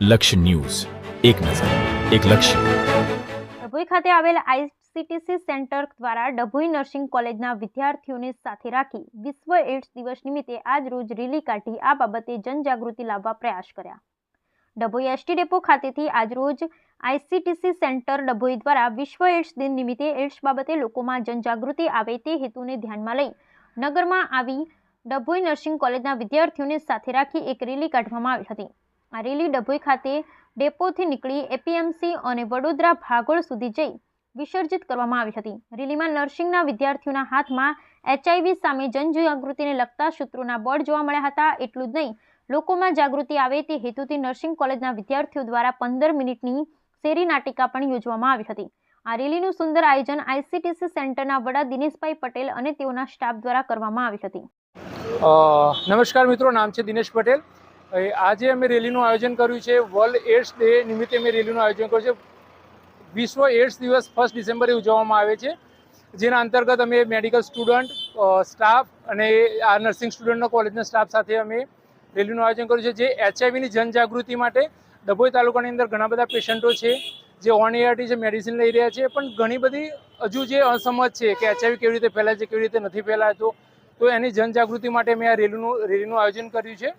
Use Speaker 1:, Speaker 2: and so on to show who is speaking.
Speaker 1: લક્ષ્ય ન્યૂઝ. એક નજર, એક લક્ષ્ય.
Speaker 2: ડભોઈ ખાતે આવેલ આઈસીટીસી સેન્ટર દ્વારા ડભોઈ નર્સિંગ કોલેજના વિદ્યાર્થીઓને સાથે રાખી વિશ્વ એડ્સ દિવસ નિમિત્તે આજ રોજ રેલી કાઢી આ બાબતે જનજાગૃતિ લાવવા પ્રયાસ કર્યા. ડભોઈ એસટી ડેપો ખાતેથી આજરોજ આઈસીટીસી સેન્ટર ડભોઈ દ્વારા વિશ્વ એડ્સ દિન નિમિત્તે એડ્સ બાબતે લોકોમાં જનજાગૃતિ આવે તે હેતુને ધ્યાનમાં લઈ નગરમાં આવી ડભોઈ નર્સિંગ કોલેજના વિદ્યાર્થીઓને સાથે રાખી એક રેલી કાઢવામાં આવી હતી. આ ડભોઈ ખાતે ડેપોથી નીકળી એપીએમસી અને વડોદરા ભાગોળ સુધી જઈ વિસર્જિત કરવામાં આવી હતી. રેલીમાં નર્સિંગના વિદ્યાર્થીઓના હાથમાં એચઆઈવી સામે જનજાગૃતિને લગતા સૂત્રોના બોર્ડ જોવા મળ્યા હતા. એટલું જ નહીં, લોકોમાં જાગૃતિ આવે તે હેતુથી નર્સિંગ કોલેજના વિદ્યાર્થીઓ દ્વારા પંદર મિનિટની શેરી નાટિકા પણ યોજવામાં આવી હતી. આ રેલીનું સુંદર આયોજન આઈસીટીસી સેન્ટરના વડા દિનેશભાઈ પટેલ અને તેઓના સ્ટાફ દ્વારા કરવામાં આવી હતી.
Speaker 3: નમસ્કાર મિત્રો, નામ છે દિનેશ પટેલ. આજે અમે રેલીનું આયોજન કર્યું છે. વર્લ્ડ એડ્સ ડે નિમિત્તે અમે રેલીનું આયોજન કર્યું છે. વિશ્વ એડ્સ દિવસ ફર્સ્ટ ડિસેમ્બરે ઉજવવામાં આવે છે. જેના અંતર્ગત અમે મેડિકલ સ્ટુડન્ટ સ્ટાફ અને આ નર્સિંગ સ્ટુડન્ટનો કોલેજના સ્ટાફ સાથે અમે રેલીનું આયોજન કર્યું છે. જે એચઆઈવીની જનજાગૃતિ માટે ડભોઈ તાલુકાની અંદર ઘણા બધા પેશન્ટો છે, જે ઓન એઆરટી છે મેડિસિન લઈ રહ્યા છે. પણ ઘણી બધી હજુ જે અસમજ છે કે એચઆઈવી કેવી રીતે ફેલાય છે, કેવી રીતે નથી ફેલાતો તો એની જનજાગૃતિ માટે મેં આ રેલીનું રેલીનું આયોજન કર્યું છે.